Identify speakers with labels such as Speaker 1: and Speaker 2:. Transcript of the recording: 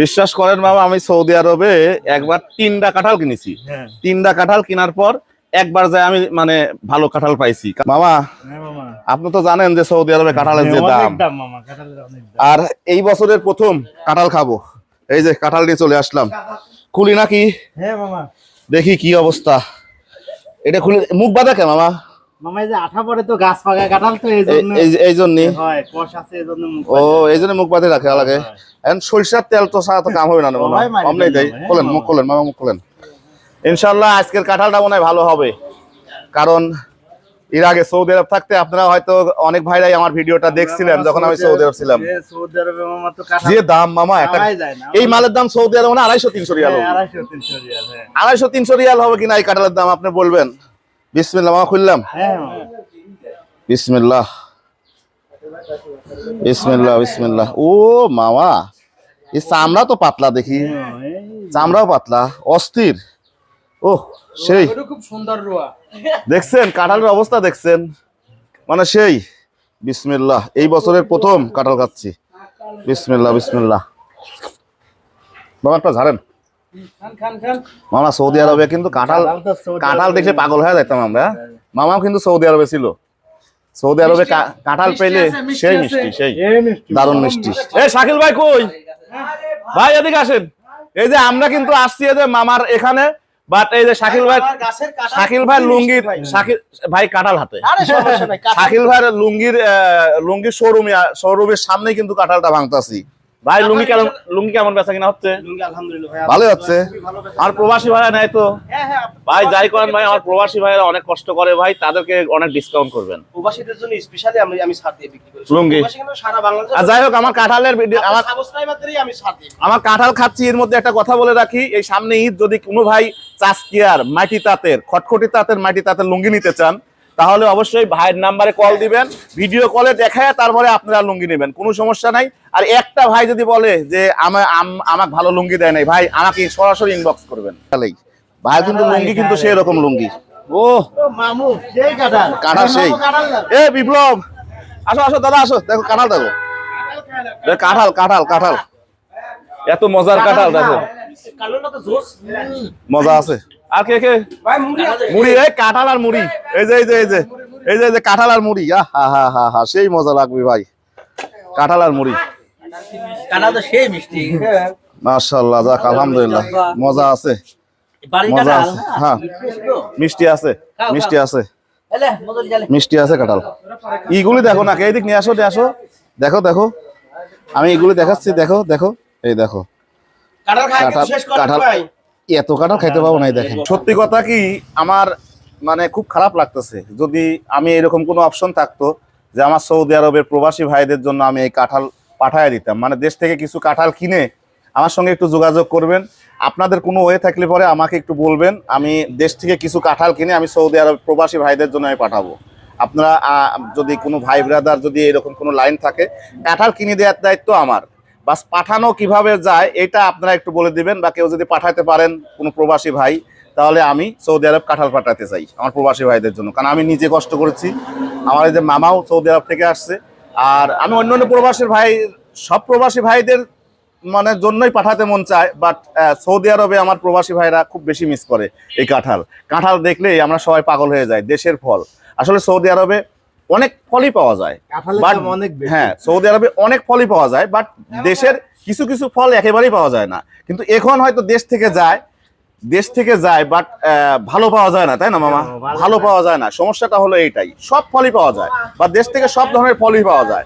Speaker 1: বিশ্বাস করেন বাবা আমি সৌদি আরবে একবার তিনটা কাঁঠাল কিনেছি।
Speaker 2: হ্যাঁ।
Speaker 1: তিনটা কাঁঠাল কেনার পর একবার যাই আমি মানে ভালো কাঁঠাল পাইছি। মামা
Speaker 2: হ্যাঁ
Speaker 1: আপনি তো জানেন যে সৌদি আরবে কাঁঠালের যে দাম। আর এই বছরের প্রথম কাঁঠাল খাব। এই যে কাঁঠাল নিয়ে চলে আসলাম। খুলি নাকি?
Speaker 2: হ্যাঁ
Speaker 1: দেখি কি অবস্থা। এটা খুলে মুখ বাঁধা কে মামা?
Speaker 2: মামা এই যে আঠা পরে তো গাছ পাকা কাঁঠাল তো হয় আছে
Speaker 1: ও মুখ রাখে লাগে এখন সরিষার তেল তো ছাড়া তো কাম হবে না মনে হয় মুখ খোলেন মামা মুখ খোলেন। আজকের কাঁঠালটা মনে হয় ভালো হবে। কারণ এর আগে সৌদি আরব থাকতে আপনারা হয়তো অনেক ভাইরাই আমার ভিডিওটা দেখছিলেন যখন আমি সৌদি আরব ছিলাম। যে দাম মামা একটা। এই মালের দাম সৌদি আরব মানে আড়াইশো তিনশো রিয়াল
Speaker 2: হ্যাঁ, আড়াইশো তিনশো রিয়াল হ্যাঁ।
Speaker 1: আড়াইশো তিনশো রিয়াল হবে কিনা এই কাঁঠালের দাম আপনি বলবেন? বিসমিল্লাহ মামা খুললাম?
Speaker 2: হ্যাঁ
Speaker 1: বিসমিল্লাহ। বিসমিল্লাহ বিসমিল্লাহ। ও মামা এই চামড়া তো পাতলা দেখি।
Speaker 2: হ্যাঁ,
Speaker 1: চামড়াও পাতলা অস্থির। ও সেই।
Speaker 2: খুব সুন্দর রোয়া।
Speaker 1: দেখছেন কাঁঠালের অবস্থা দেখছেন? মানে সেই বিসমিল্লাহ। এই বছরের প্রথম কাঁঠাল খাচ্ছি। বিসমিল্লাহ বিসমিল্লাহ। বাবা একটা ঝাড়েন। মামা সৌদি আরবে কিন্তু কাঁঠাল
Speaker 2: কাঁঠাল
Speaker 1: দেখলে পাগল হয়ে যাইতাম আমরা। মামাও কিন্তু সৌদি আরবে ছিল। সৌদি আরবে কাঁঠাল পেলে সেই মিষ্টি সেই।
Speaker 2: এই
Speaker 1: দারুণ মিষ্টি। এ শাকিল ভাই কই? ভাই। এদিকে আসেন। এই যে আমরা কিন্তু আসছি এই যে মামার এখানে বাট এই যে শাকিল ভাই শাকিল ভাই লুঙ্গির শাকিল ভাই কাঁঠাল হাতে। শাকিল ভাইয়ের লুঙ্গির লুঙ্গির শোরুমে শোরুমের সামনেই কিন্তু কাঁঠালটা ভাঙতাছি। ভাই লুঙ্গি কেমন লুঙ্গি কেমন বেচা কিনা হচ্ছে?
Speaker 2: লুঙ্গি আলহামদুলিল্লাহ ভাই
Speaker 1: ভালো হচ্ছে আর প্রবাসী ভাইরা নেয় তো?
Speaker 2: হ্যাঁ হ্যাঁ
Speaker 1: ভাই যাই করেন ভাই আমার প্রবাসী ভাইরা অনেক কষ্ট করে ভাই তাদেরকে অনেক ডিসকাউন্ট করবেন।
Speaker 3: প্রবাসীদের জন্য স্পেশালি আমি আমি ছাড় দিয়ে বিক্রি করি
Speaker 1: লুঙ্গি।
Speaker 3: সারা বাংলাদেশ
Speaker 1: আর যাই হোক আমার কাঁঠালের আমার
Speaker 3: সাবস্ক্রাইবারদেরই আমি ছাড় দিই
Speaker 1: আমার কাঁঠাল খাচ্ছি এর মধ্যে একটা কথা বলে রাখি এই সামনে ঈদ যদি কোনো ভাই চাষকিয়ার মাটি তাঁতের খটখটি তাঁতের মাটি তাঁতের লুঙ্গি নিতে চান তাহলে অবশ্যই ভাইয়ের নাম্বারে কল দিবেন ভিডিও কলে দেখায় তারপরে আপনারা লুঙ্গি নেবেন কোনো সমস্যা নাই। আর একটা ভাই যদি বলে যে আমা- আম- আমাকে ভালো লুঙ্গি দেয় নাই ভাই আমাকে সরাসরি ইনবক্স করবেন। তাহলেই। ভাই কিন্তু লুঙ্গি কিন্তু সেই রকম লুঙ্গি। ও
Speaker 2: মামু সেই কাঁঠাল।
Speaker 1: কাঁঠাল সেই। এ বিপ্লব! আসো আসো দাদা আসো। দেখো কাঁঠাল দেখো। কাঁঠাল কাঁঠাল কাঁঠাল এত মজার কাঁঠাল দেখো। মজা আছে। আর কে কে?
Speaker 3: মুড়ি
Speaker 1: এই কাঁঠাল আর মুড়ি। এই যে এই যে এই যে এই যে এই যে কাঁঠাল আর মুড়ি। আহ, হা হা হা হা সেই মজা লাগবে ভাই। কাঁঠাল আর মুড়ি।
Speaker 3: কাটা তো সেই মিষ্টি।
Speaker 1: মাশাআল্লাহ যাক আলহামদুলিল্লাহ। মজা আছে। মজা আছে। হ্যাঁ মিষ্টি আছে মিষ্টি আছে মিষ্টি আছে। কাঁঠাল। ইগুলি দেখো না এইদিক নিয়ে আসো নিয়ে আসো। দেখো দেখো। আমি এগুলি দেখাচ্ছি দেখো দেখো। এই দেখো। কাঁঠাল
Speaker 3: শেষ করে
Speaker 1: কাঁঠাল
Speaker 3: ভাই।
Speaker 1: এত কাঁঠাল খাইতে পাবো না দেখেন। সত্যি কথা কি আমার মানে খুব খারাপ লাগতেছে। যদি আমি এরকম কোনো অপশন থাকতো যে আমার সৌদি আরবের প্রবাসী ভাইদের জন্য আমি এই কাঁঠাল পাঠায় দিতাম। মানে দেশ থেকে কিছু কাঁঠাল কিনে আমার সঙ্গে একটু যোগাযোগ করবেন। আপনাদের কোনো ওয়ে থাকলে পরে আমাকে একটু বলবেন। আমি দেশ থেকে কিছু কাঁঠাল কিনে আমি সৌদি আরব প্রবাসী ভাইদের জন্য আমি পাঠাবো। আপনারা যদি কোনো ভাই ব্রাদার যদি এরকম কোনো লাইন থাকে কাঁঠাল কিনে দেওয়ার দায়িত্ব আমার। বাস পাঠানো কীভাবে যায়, এটা আপনারা একটু বলে দিবেন বা কেউ যদি পাঠাতে পারেন কোনো প্রবাসী ভাই, তাহলে আমি সৌদি আরব কাঁঠাল পাঠাতে চাই আমার প্রবাসী ভাইদের জন্য। কারণ আমি নিজে কষ্ট করেছি, আমার এই যে মামাও সৌদি আরব থেকে আসছে, আর আমি অন্য অন্য প্রবাসী ভাই, সব প্রবাসী ভাইদের মানে জন্যই পাঠাতে মন চায় বাট সৌদি আরবে আমার প্রবাসী ভাইরা খুব বেশি মিস করে এই কাঁঠাল। কাঁঠাল দেখলেই আমরা সবাই পাগল হয়ে যাই, দেশের ফল। আসলে সৌদি আরবে অনেক ফলই পাওয়া যায়।
Speaker 2: বাট অনেক
Speaker 1: হ্যাঁ সৌদি আরবে অনেক ফলই পাওয়া যায় বাট দেশের কিছু কিছু ফল একেবারেই পাওয়া যায় না। কিন্তু এখন হয়তো দেশ থেকে যায় দেশ থেকে যায় বাট ভালো পাওয়া যায় না তাই না মামা?
Speaker 2: ভালো
Speaker 1: ভালো পাওয়া যায়। না। সমস্যাটা হলো এইটাই। সব ফলই পাওয়া যায় বা দেশ থেকে সব ধরনের ফলই পাওয়া যায়।